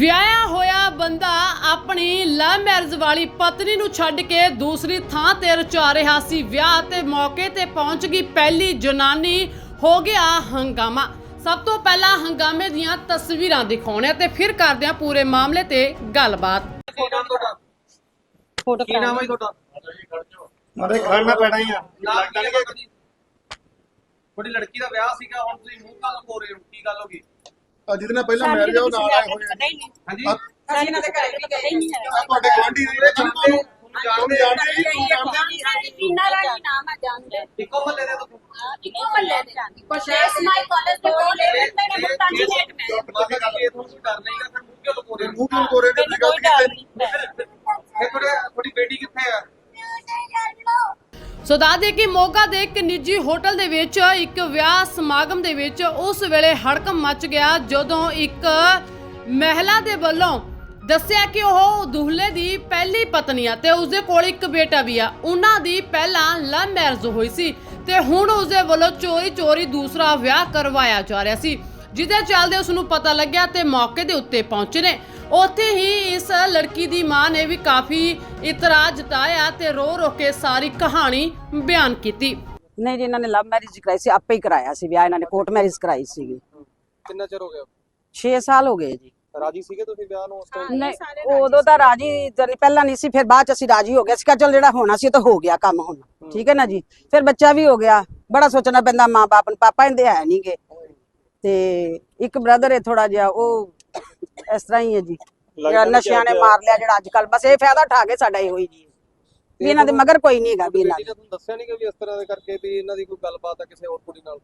ਵਿਆਹਿਆ ਹੋਇਆ ਬੰਦਾ ਆਪਣੀ ਲਵ ਮੈਰਿਜ ਵਾਲੀ ਪਤਨੀ ਨੂੰ ਛੱਡ ਕੇ ਦੂਸਰੀ ਥਾਂ ਤੇ ਰਚਾ ਰਿਹਾ ਸੀ। ਵਿਆਹ ਤੇ ਮੌਕੇ ਤੇ ਪਹੁੰਚ ਗਈ ਪਹਿਲੀ ਜਨਾਨੀ ਹੋ ਗਿਆ ਹੰਗਾਮਾ। ਸਭ ਤੋਂ ਪਹਿਲਾਂ ਹੰਗਾਮੇ ਦੀਆਂ ਤਸਵੀਰਾਂ ਦਿਖਾਉਣੇ ਤੇ ਫਿਰ ਕਰਦੇ ਹਾਂ ਪੂਰੇ ਮਾਮਲੇ ਤੇ ਗੱਲਬਾਤ। ਕੀ ਨਾਮ ਤੁਹਾਡਾ ਫੋਟੋ ਕੀ ਨਾਮ ਹੈ ਜੀ ਤੁਹਾਡਾ? ਮਾਰੇ ਖੜਨਾ ਪੈਣਾ ਹੀ ਆ ਨਾਮ ਕੀ ਹੈ ਤੁਹਾਡਾ? ਜੀ ਤੁਹਾਡੀ ਲੜਕੀ ਦਾ ਵਿਆਹ ਸੀਗਾ ਹੁਣ ਤੁਸੀਂ ਮੂੰਹ ਕਾਲ ਹੋ ਰਹੇ ਹੋ ਕੀ ਗੱਲ ਹੋ ਗਈ? ਆ ਜਿਹਦੇ ਨਾਲ ਪਹਿਲਾਂ ਮੈਰਿਜ ਉਹ ਨਾਲ ਆਏ ਹੋਏ ਆ। ਹਾਂਜੀ ਆ ਅਸੀਂ ਇਹਨਾਂ ਦੇ ਘਰੇ ਵੀ ਹੀ ਨਹੀਂ ਹੈ ਆਹ ਤੁਹਾਡੇ ਗਵਾਂਢੀ ਨੇ ਜਿਹੜੇ ਜਾਣਦੇ ਹੋ? ਜਾਣਦੇ ਜਾਣਦੇ ਜੀ ਤੁਸੀਂ ਜਾਣਦੇ ਇੰਨਾ ਰਾਣੀ ਨਾਮ ਹੈ ਜਾਣਦੇ? ਇੱਕੋ ਮਹੱਲੇ ਦੇ ਤੁਸੀਂ ਇੱਕੋ ਮੱਲੇ ਦੇ। ਜਾਣਦੇ ਪਰ ਸ਼ੇਸ ਮਾਈ ਕਾਲਜ ਦੇ ਕੋਲ ਇਹ ਮੇਰੇ ਮੁਲਤਾਨ ਦੀ ਗੇਟ ਮੈਂ ਇਹ ਤੁਹਾਨੂੰ ਡਰ ਨਹੀਂਗਾ ਫਿਰ ਮੂੰਹ ਕਿਉਂ ਲੁਕੋ ਰਹੇ ਹੋ? ਮੂੰਹ ਕਿਉਂ ਕੋਰੇ ਨੇ ਮੈਨੂੰ ਕੋਈ ਡਰ ਨਹੀਂ। ਇਹ ਤੁਹਾਡੇ ਤੁਹਾਡੀ ਬੇਟੀ ਕਿੱਥੇ ਆ? ਸੋ ਦੱਸਦੇ ਕਿ ਮੋਗਾ ਦੇ ਇੱਕ ਨਿੱਜੀ ਹੋਟਲ ਦੇ ਵਿੱਚ ਇੱਕ ਵਿਆਹ ਸਮਾਗਮ ਦੇ ਵਿੱਚ ਉਸ ਵੇਲੇ ਹੜਕਮ ਮਚ ਗਿਆ ਜਦੋਂ ਇੱਕ ਮਹਿਲਾ ਦੇ ਵੱਲੋਂ ਦੱਸਿਆ ਕਿ ਉਹ ਦੁਹਲੇ ਦੀ ਪਹਿਲੀ ਪਤਨੀ ਆ ਤੇ ਉਸਦੇ ਕੋਲ ਇੱਕ ਬੇਟਾ ਵੀ ਆ। ਉਹਨਾਂ ਦੀ ਪਹਿਲਾਂ ਲਵ ਮੈਰਿਜ ਹੋਈ ਸੀ ਤੇ ਹੁਣ ਉਸਦੇ ਵੱਲੋਂ ਚੋਰੀ ਚੋਰੀ ਦੂਸਰਾ ਵਿਆਹ ਕਰਵਾਇਆ ਜਾ ਰਿਹਾ ਸੀ ਜਿਹਦੇ ਚੱਲਦੇ ਉਸ ਨੂੰ ਪਤਾ ਲੱਗਿਆ ਤੇ ਮੌਕੇ ਦੇ ਉੱਤੇ ਪਹੁੰਚੇ ਨੇ। ਉੱਥੇ ਹੀ ਇਸ ਲੜਕੀ ਦੀ ਮਾਂ ਨੇ ਵੀ ਕਾਫੀ ਇਤਰਾਜ਼ ਜਤਾਇਆ ਤੇ ਰੋ ਰੋ ਕੇ ਸਾਰੀ ਕਹਾਣੀ ਬਿਆਨ ਕੀਤੀ। ਨਹੀਂ ਜੀ ਇਹਨਾਂ ਨੇ ਲਵ ਮੈਰਿਜ ਕਰਾਈ ਸੀ ਆਪੇ ਹੀ ਕਰਾਇਆ ਸੀ ਵਿਆਹ ਇਹਨਾਂ ਨੇ ਕੋਰਟ ਮੈਰਿਜ ਕਰਾਈ ਸੀਗੀ। ਕਿੰਨਾ ਚਿਰ ਹੋ ਗਿਆ? 6 ਸਾਲ ਹੋ ਗਏ ਜੀ। ਰਾਜੀ ਸੀਗੇ ਤੁਸੀਂ ਵਿਆਹ ਨੂੰ ਉਸ ਟਾਈਮ ਨਹੀਂ ਉਦੋਂ ਤਾਂ ਰਾਜੀ ਪਹਿਲਾਂ ਨਹੀਂ ਸੀ ਫਿਰ ਬਾਅਦ ਚ ਅਸੀਂ ਰਾਜੀ ਹੋ ਗਏ। ਸੀ ਕਿ ਚਲ ਜਿਹੜਾ ਹੋਣਾ ਸੀ ਉਹ ਤਾਂ ਹੋ ਗਿਆ ਕੰਮ ਹੁਣ। ਠੀਕ ਹੈ ਨਾ ਜੀ? ਫਿਰ ਬੱਚਾ ਵੀ ਹੋ ਗਿਆ। ਬੜਾ ਸੋਚਣਾ ਪੈਂਦਾ ਮਾਂ ਬਾਪ ਨੂੰ ਪਾਪਾ ਇਹਦੇ ਹੈ ਨਹੀਂਗੇ ਤੇ ਇੱਕ ਬ੍ਰਦਰ ਹੈ ਥੋੜਾ ਜਿਹਾ ਉਹ ਇਸ ਤਰ੍ਹਾਂ ਹੀ ਹੈ ਜੀ। ਜਿਹੜਾ ਨਸ਼ਿਆਂ ਨੇ ਮਾਰ ਲਿਆ ਜਿਹੜਾ ਅੱਜ ਕੱਲ ਬਸ ਇਹ ਫਾਇਦਾ ਉਠਾ ਕੇ ਸਾਡਾ ਇਹੋ ਹੀ ਜੀ। ਵੀ ਇਹਨਾਂ ਦੇ ਮਗਰ ਕੋਈ ਨਹੀਂ ਹੈਗਾ ਵੀ ਇਹਨਾਂ ਨੇ ਤੁਹਾਨੂੰ ਦੱਸਿਆ ਨਹੀਂ ਕਿ ਵੀ ਇਸ ਤਰ੍ਹਾਂ ਦੇ ਕਰਕੇ ਵੀ ਇਹਨਾਂ ਦੀ ਕੋਈ ਗੱਲਬਾਤ ਆ ਕਿਸੇ ਹੋਰ ਕੁੜੀ ਨਾਲ?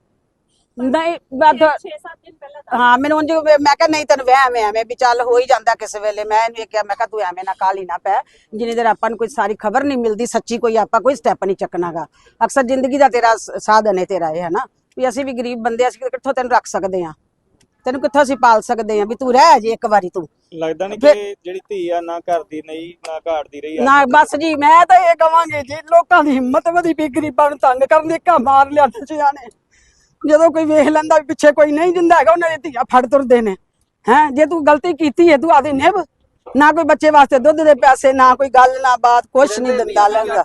ਨਹੀਂ ਬਾਤ 6-7 ਦਿਨ ਪਹਿਲਾਂ ਹਾਂ ਮੈਨੂੰ ਉਂਝ ਮੈਂ ਕਿਹਾ ਨਹੀਂ ਤੈਨੂੰ ਵਹਿਮ ਐਵੇਂ ਵੀ ਚੱਲ ਹੋ ਹੀ ਜਾਂਦਾ ਕਿਸੇ ਵੇਲੇ। ਮੈਂ ਇਹਨੂੰ ਇਹ ਕਿਹਾ ਮੈਂ ਕਿਹਾ ਤੂੰ ਐਵੇਂ ਨਾ ਕਾਲੀ ਨਾ ਪੈ। ਜਿੰਨੀ ਦੇਰ ਆਪਾਂ ਨੂੰ ਕੋਈ ਸਾਰੀ ਖਬਰ ਨਹੀਂ ਮਿਲਦੀ ਸੱਚੀ ਕੋਈ ਆਪਾਂ ਕੋਈ ਸਟੈਪ ਨਹੀਂ ਚੱਕਣਾਗਾ ਅਕਸਰ ਜ਼ਿੰਦਗੀ ਦਾ ਤੇਰਾ ਸਾਧਨ ਹੈ ਤੇਰਾ ਇਹ ਹੈ ਨਾ ਵੀ ਅਸੀਂ ਵੀ ਗਰੀਬ ਬੰਦੇ ਅਸੀਂ ਕਿੱਥੋਂ ਤੈਨੂੰ ਰੱਖ ਸਕਦੇ ਆ ਤੈਨੂੰ ਕਿੱਥੋਂ ਅਸੀਂ ਪਾਲ ਸਕਦੇ ਆ ਵੀ ਤੂੰ ਰਹਿ ਜੇ ਇੱਕ ਵਾਰੀ ਤੂੰ? ਲੱਗਦਾ ਨਹੀਂ ਕਿ ਜਿਹੜੀ ਧੀ ਆ ਨਾ ਘਰ ਦੀ ਨਹੀਂ ਨਾ ਘਾਟ ਦੀ ਰਹੀ ਆ ਨਾ ਬਸ ਜੀ ਮੈਂ ਤਾਂ ਇਹ ਕਵਾਂਗੀ ਜੀ ਲੋਕਾਂ ਦੀ ਹਿੰਮਤ ਵਧੀ ਵੀ ਗਰੀਬਾਂ ਨੂੰ ਤੰਗ ਕਰਨ ਦੇ ਕਾ ਮਾਰ ਲਿਆ ਨਸ਼ਿਆਂ ਨੇ। ਜਦੋਂ ਕੋਈ ਵੇਖ ਲੈਂਦਾ ਵੀ ਪਿੱਛੇ ਕੋਈ ਨਹੀਂ ਦਿੰਦਾ ਹੈਗਾ ਉਹਨਾਂ ਦੇ ਧੀਆ ਫੜ ਤੁਰਦੇ ਨੇ। ਹੈ ਜੇ ਤੂੰ ਗਲਤੀ ਕੀਤੀ ਹੈ ਤੂੰ ਆਦੀ ਨਿਭ। ਨਾ ਕੋਈ ਬੱਚੇ ਵਾਸਤੇ ਦੁੱਧ ਦੇ ਪੈਸੇ ਨਾ ਕੋਈ ਗੱਲ ਨਾ ਬਾਤ ਕੁਛ ਨਹੀਂ ਦਿੰਦਾ ਲੈਂਦਾ।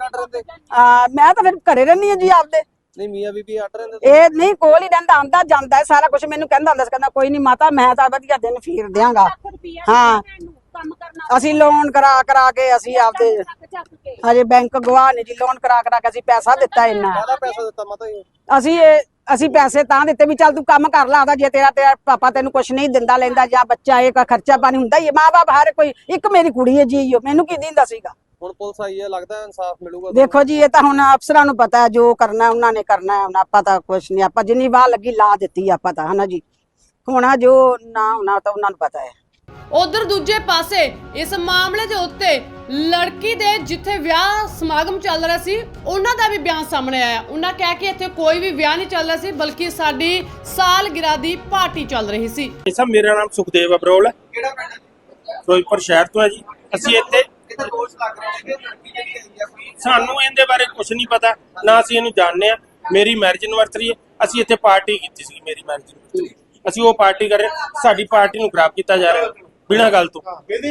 ਆ ਮੈਂ ਤਾਂ ਫਿਰ ਘਰੇ ਰਹਿੰਦੀ ਹਾਂ ਜੀ ਆਪਦੇ। ਨਹੀਂ ਮੀਆਂ ਬੀਬੀ ਅੱਡ ਰਹਿੰਦੇ। ਇਹ ਨਹੀਂ ਕੋਲ ਹੀ ਰਹਿੰਦਾ ਆਂਦਾ ਜਾਂਦਾ ਹੈ ਸਾਰਾ ਕੁਝ ਮੈਨੂੰ ਕਹਿੰਦਾ ਹੁੰਦਾ ਸੀ ਕਹਿੰਦਾ ਕੋਈ ਨਹੀਂ ਮਾਤਾ ਮੈਂ ਤਾਂ ਵਧੀਆ ਦਿਨ ਫੇਰ ਦਿਆਂਗਾ। ਰੁਪਿਆ ਹਾਂ। ਕੰਮ ਕਰਨਾ ਅਸੀਂ ਲੋਨ ਕਰਾ ਕਰਾ ਕੇ ਅਸੀਂ ਆਪਦੇ ਚੱਕ ਚੱਕ ਕੇ। ਹਜੇ ਬੈਂਕ ਗਵਾਹ ਨੇ ਜੀ ਲੋਨ ਕਰਾ ਕਰਾ ਕੇ ਅਸੀਂ ਪੈਸਾ ਦਿੱਤਾ ਇੰਨਾ। ਪੈਸਾ ਦਿੱਤਾ ਮਾਤਾ ਜੀ? ਅਸੀਂ ਇਹ ਅਸੀਂ ਪੈਸੇ ਤਾਂ ਦਿੱਤੇ ਵੀ ਚੱਲ ਤੂੰ ਕੰਮ ਕਰ ਲਾ ਆਦਾ ਜੇ ਤੇਰਾ ਤੇਰਾ ਪਾਪਾ ਤੈਨੂੰ ਕੁਝ ਨਹੀਂ ਦਿੰਦਾ ਲੈਂਦਾ ਜਾਂ ਬੱਚਾ ਇਹ ਕਾ ਖਰਚਾ ਪਾਣੀ ਹੁੰਦਾ ਹੀ ਹੈ ਮਾਂ-ਬਾਪ ਹਰ ਕੋਈ ਇੱਕ ਮੇਰੀ ਕੁੜੀ ਹੈ ਜੀ ਉਹ ਮੈਨੂੰ ਕੀ ਦਿੰਦਾ ਸੀਗਾ? ਹੁਣ ਪੁਲਿਸ ਆਈ ਹੈ ਲੱਗਦਾ ਇਨਸਾਫ ਮਿਲੂਗਾ ਦੇਖੋ ਜੀ ਇਹ ਤਾਂ ਹੁਣ ਅਫਸਰਾਂ ਨੂੰ ਪਤਾ ਹੈ ਜੋ ਕਰਨਾ ਉਹਨਾਂ ਨੇ ਕਰਨਾ ਹੈ ਹੁਣ ਆਪਾਂ ਤਾਂ ਕੁਝ ਨਹੀਂ ਆਪਾਂ ਜਿੰਨੀ ਵਾਹ ਲੱਗੀ ਲਾ ਦਿੱਤੀ ਆਪਾਂ ਤਾਂ ਹਨਾ ਜੀ? ਹੋਣਾ ਜੋ ਨਾ ਹੋਣਾ ਤਾਂ ਉਹਨਾਂ ਨੂੰ ਪਤਾ ਹੈ। ਉਧਰ ਦੂਜੇ ਪਾਸੇ ਇਸ ਮਾਮਲੇ ਦੇ ਉੱਤੇ ਲੜਕੀ ਦੇ ਜਿੱਥੇ ਵਿਆਹ ਸਮਾਗਮ ਚੱਲ ਰਿਹਾ ਸੀ ਉਹਨਾਂ ਦਾ ਵੀ ਬਿਆਨ ਸਾਹਮਣੇ ਆਇਆ। ਉਹਨਾਂ ਕਿਹਾ ਕਿ ਇੱਥੇ ਕੋਈ ਵੀ ਵਿਆਹ ਨਹੀਂ ਚੱਲ ਰਿਹਾ ਸੀ ਬਲਕਿ ਸਾਡੀ ਸਾਲਗਿਰਾ ਦੀ ਪਾਰਟੀ ਚੱਲ ਰਹੀ ਸੀ। ਇਹ ਸਭ ਮੇਰਾ ਨਾਮ ਸੁਖਦੇਵ ਅਬਰੋਲ ਹੈ। ਕਿਹੜਾ ਪਿੰਡ? ਫਿਰੋਜ਼ਪੁਰ ਸ਼ਹਿਰ ਤੋਂ ਹੈ ਜੀ। ਅਸੀਂ ਇੱਥੇ ਕਿਤੇ ਦੋਸ਼ ਲੱਗ ਰਹੇ ਨੇ ਕਿ ਲੜਕੀ ਜਿਹੜੀ ਹੈਗੀ ਆ ਕੋਈ ਸਾਨੂੰ ਇਹਦੇ ਬਾਰੇ ਕੁਝ ਨਹੀਂ ਪਤਾ ਨਾ ਅਸੀਂ ਇਹਨੂੰ ਜਾਣਦੇ ਆ ਮੇਰੀ ਮੈਰਿਜ ਐਨਵਰਸਰੀ ਹੈ। ਅਸੀਂ ਇੱਥੇ ਪਾਰਟੀ ਕੀਤੀ ਸੀ ਮੇਰੀ ਮੈਰਿਜ ਐਨਵਰਸਰੀ ਅਸੀਂ ਉਹ ਪਾਰਟੀ ਕਰ ਰਹੇ। ਸਾਡੀ ਪਾਰਟੀ ਨੂੰ ਖਰਾਬ ਕੀਤਾ ਜਾ ਰਿਹਾ ਬਿਨਾਂ ਗੱਲ ਤੋਂ।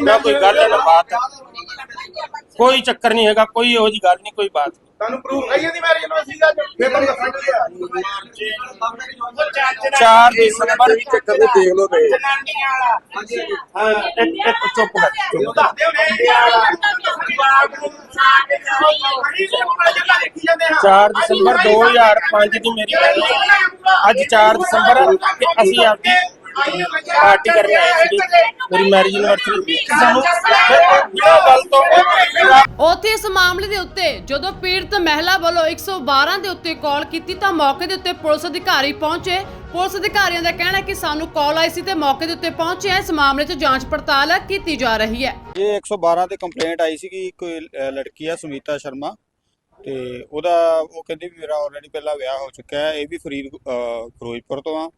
ਨਾ ਕੋਈ ਗੱਲ ਹੈ ਨਾ ਬਾਤ ਹੈ। ਕੋਈ ਚੱਕਰ ਨਹੀਂ ਹੈਗਾ ਕੋਈ ਇਹੋ ਜੀ ਗੱਲ ਨਹੀਂ ਕੋਈ ਬਾਤ। ਤੁਹਾਨੂੰ ਪ੍ਰੂਫ ਹੈ ਇਹਦੀ ਮੈਰਿਜ ਅਸੀਂ ਦਾ ਫਿਰ ਤੁਹਾਨੂੰ ਦੱਸਾਂਗੇ ਚਾਰ ਦਸੰਬਰ ਵਿੱਚ ਚੱਕਰ ਦੇ ਦੇਖ ਲਓ ਤੇ ਹਾਂ ਇੱਕ ਇੱਕ ਚੁੱਪ ਕਰ ਚੁੱਪ ਕਰ। ਚਾਰ ਦਸੰਬਰ 2005 ਦੀ ਮੇਰੀ ਮੈਰਿਜ ਅੱਜ 4 ਦਸੰਬਰ ਅਸੀਂ ਆਪਦੀ ਪਾਰਟੀ ਕਰਨ ਆਏ ਸੀ ਮੇਰੀ ਮੈਰਿਜ ਐਨਵਰਸਰੀ ਸਾਨੂੰ ਬਿਨਾਂ ਗੱਲ ਤੋਂ ਉੱਥੇ ਇਸ ਮਾਮਲੇ ਦੇ ਉੱਤੇ ਜਦੋਂ ਪੀੜਤ ਮਹਿਲਾ ਵੱਲੋਂ 112 ਦੇ ਉੱਤੇ ਕਾਲ ਕੀਤੀ ਤਾਂ ਮੌਕੇ ਦੇ ਉੱਤੇ ਪੁਲਿਸ ਅਧਿਕਾਰੀ ਪਹੁੰਚੇ। ਪੁਲਿਸ ਅਧਿਕਾਰੀਆਂ ਦਾ ਕਹਿਣਾ ਹੈ ਕਿ ਸਾਨੂੰ ਕਾਲ ਆਈ ਸੀ ਤੇ ਮੌਕੇ ਦੇ ਉੱਤੇ ਪਹੁੰਚੇ। ਹਾਂ। ਇਸ ਮਾਮਲੇ 'ਚ ਜਾਂਚ ਪੜਤਾਲ ਕੀਤੀ ਜਾ ਰਹੀ ਹੈ। ਇਹ 112 ਤੇ ਕੰਪਲੇਂਟ ਆਈ ਸੀ ਕਿ ਕੋਈ ਅ, ਲੜਕੀ ਆ ਸੁਮੀਤਾ ਸ਼ਰਮਾ। ਤੇ ਉਹਦਾ ਉਹ ਕਹਿੰਦੀ ਵੀ ਮੇਰਾ ਆਲਰੇਡੀ ਪਹਿਲਾਂ ਵਿਆਹ ਹੋ ਚੁੱਕਾ ਹੈ। ਇਹ ਵੀ ਫਰੀਦ ਅ, ਫਿਰੋਜ਼ਪੁਰ ਤੋਂ ਆ।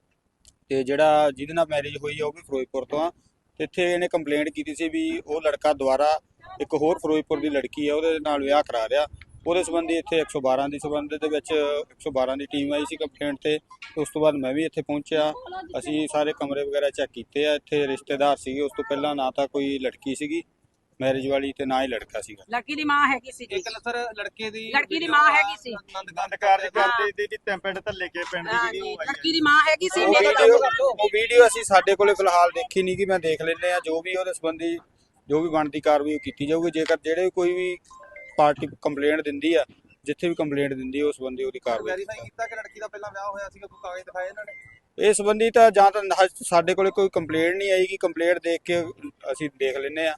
ਤੇ ਜਿਹੜਾ ਜਿਹਦੇ ਨਾਲ ਮੈਰਿਜ ਹੋਈ ਆ, ਉਹ ਵੀ ਫਿਰੋਜ਼ਪੁਰ ਤੋਂ ਆ। ਤੇ ਇੱਥੇ ਇਹਨੇ ਕੰਪਲੇਂਟ ਕੀਤੀ ਸੀ ਵੀ ਉਹ ਲੜਕਾ ਦੁਬਾਰਾ ਇੱਕ ਹੋਰ ਫਿਰੋਜ਼ਪੁਰ ਦੀ ਲੜਕੀ ਆ, ਉਹਦੇ ਨਾਲ ਵਿਆਹ ਕਰਾ ਰਿਹਾ। ਉਹਦੇ ਸੰਬੰਧੀ ਇੱਥੇ 112 ਦੀ ਸੰਬੰਧ ਦੇ ਵਿੱਚ 112 ਦੀ ਟੀਮ ਆਈ ਸੀ ਕੰਪਲੇਂਟ ਤੇ। ਉਸ ਤੋਂ ਬਾਅਦ ਮੈਂ ਵੀ ਇੱਥੇ ਪਹੁੰਚਿਆ। ਅਸੀਂ ਸਾਰੇ ਕਮਰੇ ਵਗੈਰਾ ਚੈੱਕ ਕੀਤੇ ਆ। ਇੱਥੇ ਰਿਸ਼ਤੇਦਾਰ ਸੀਗੇ, ਉਸ ਤੋਂ ਪਹਿਲਾਂ ਨਾ ਤਾਂ ਕੋਈ ਲੜਕੀ ਸੀਗੀ। ਮੈਰਿਜ ਵਾਲੀ ਤੇ ਨਾ ਹੀ ਲੜਕਾ ਸੀਗਾ। ਲੜਕੀ ਦੀ ਮਾਂ ਹੈਗੀ ਸੀ। ਇੱਕ ਸਰ ਲੜਕੇ ਦੀ ਲੜਕੀ ਦੀ ਮਾਂ ਹੈਗੀ ਸੀ। ਆਨੰਦ ਕਾਰਜ ਕਰਦੇ ਦੀ ਦੀ ਟੈਂਪਲੇਟ ਥੱਲੇ ਕੇ ਪਿੰਡ ਦੀ ਵੀਡੀਓ ਆਈ ਲੜਕੀ ਦੀ ਮਾਂ ਹੈਗੀ ਸੀ ਉਹ ਮੇਰੇ ਵੀਡੀਓ ਕੋਲ। ਉਹ ਵੀਡੀਓ ਅਸੀਂ ਸਾਡੇ ਕੋਲੇ ਫਿਲਹਾਲ ਦੇਖੀ ਨਹੀਂ ਕਿ ਮੈਂ ਦੇਖ ਲੈਂਦੇ ਆ ਜੋ ਵੀ ਉਹਦੇ ਸੰਬੰਧੀ ਜੋ ਵੀ ਬਣਦੀ ਕਾਰਵਾਈ ਉਹ ਕੀਤੀ ਜਾਊਗੀ। ਜੇਕਰ ਜਿਹੜੇ ਕੋਈ ਵੀ ਪਾਰਟੀ ਕੰਪਲੇਂਟ ਦਿੰਦੀ ਆ ਜਿੱਥੇ ਵੀ ਕੰਪਲੇਂਟ ਦਿੰਦੀ ਆ ਉਸ ਸੰਬੰਧੀ ਉਹਦੀ ਕਾਰਵਾਈ ਵੈਰੀਫਾਈ ਕੀਤਾ ਕਿ ਲੜਕੀ ਦਾ ਪਹਿਲਾਂ ਵਿਆਹ ਹੋਇਆ ਸੀਗਾ? ਕੋਈ ਕਾਗਜ਼ ਦਿਖਾਏ ਇਹਨਾਂ ਨੇ? ਇਸ ਸੰਬੰਧੀ ਤਾਂ ਜਾਂ ਤਾਂ ਨਾ- ਸਾਡੇ ਕੋਲੇ ਕੋਈ ਕੰਪਲੇਂਟ ਨਹੀਂ ਆਈ ਕਿ ਕੰਪਲੇਂਟ ਦੇਖ ਕੇ ਅਸੀਂ ਦੇਖ ਲੈਂਦੇ ਆ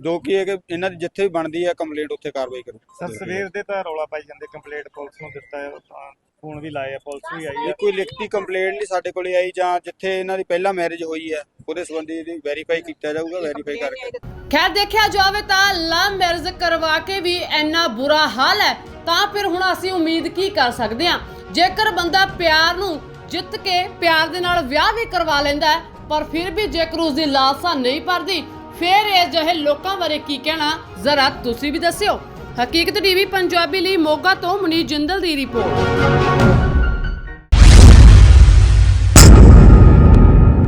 ਜੋ ਕਿ ਹੈ ਕਿ ਇਹਨਾਂ ਦੀ ਜਿੱਥੇ ਵੀ ਬਣਦੀ ਆ ਕੰਪਲੇਂਟ ਉੱਥੇ ਕਾਰਵਾਈ ਕਰੋ। ਸਰ ਸਵੇਰ ਦੇ ਤਾਂ ਰੌਲਾ ਪਾਈ ਜਾਂਦੇ ਕੰਪਲੀਟ ਪੁਲਿਸ ਨੂੰ ਦਿੱਤਾ ਹੈ ਤਾਂ ਫੋਨ ਵੀ ਲਾਏ ਆ ਪੁਲਿਸ ਵੀ ਆਈ ਇਹ ਹੈ ਕੋਈ ਲਿਖਤੀ ਕੰਪਲੇਂਟ ਨਹੀਂ ਸਾਡੇ ਕੋਲੇ ਆਈ ਜਾਂ ਜਿੱਥੇ ਇਹਨਾਂ ਦੀ ਪਹਿਲਾਂ ਮੈਰਿਜ ਹੋਈ ਹੈ ਉਹਦੇ ਸੰਬੰਧੀ ਵੈਰੀਫਾਈ ਕੀਤਾ ਜਾਊਗਾ ਵੈਰੀਫਾਈ ਕਰਕੇ। ਖੈਰ ਦੇਖਿਆ ਜਾਵੇ ਤਾਂ ਲਵ ਮੈਰਿਜ ਕਰਵਾ ਕੇ ਵੀ ਇੰਨਾ ਬੁਰਾ ਹਾਲ ਹੈ ਤਾਂ ਫਿਰ ਹੁਣ ਅਸੀਂ ਉਮੀਦ ਕੀ ਕਰ ਸਕਦੇ ਹਾਂ? ਜੇਕਰ ਬੰਦਾ ਪਿਆਰ ਨੂੰ ਜਿੱਤ ਕੇ ਪਿਆਰ ਦੇ ਨਾਲ ਵਿਆਹ ਵੀ ਕਰਵਾ ਲੈਂਦਾ ਹੈ ਪਰ ਫਿਰ ਵੀ ਜੇਕਰ ਉਸ ਦੀ ਲਾਲਸਾ ਨਹੀਂ ਭਰਦੀ ਫਿਰ ਇਹ ਜਿਹੇ ਲੋਕਾਂ ਬਾਰੇ ਕੀ ਕਹਿਣਾ? ਜ਼ਰਾ ਤੁਸੀਂ ਵੀ ਦੱਸਿਓ। ਹਕੀਕਤ ਟੀਵੀ ਪੰਜਾਬੀ ਲਈ ਮੋਗਾ ਤੋਂ ਮਨੀ ਜਿੰਦਲ ਦੀ ਰਿਪੋਰਟ।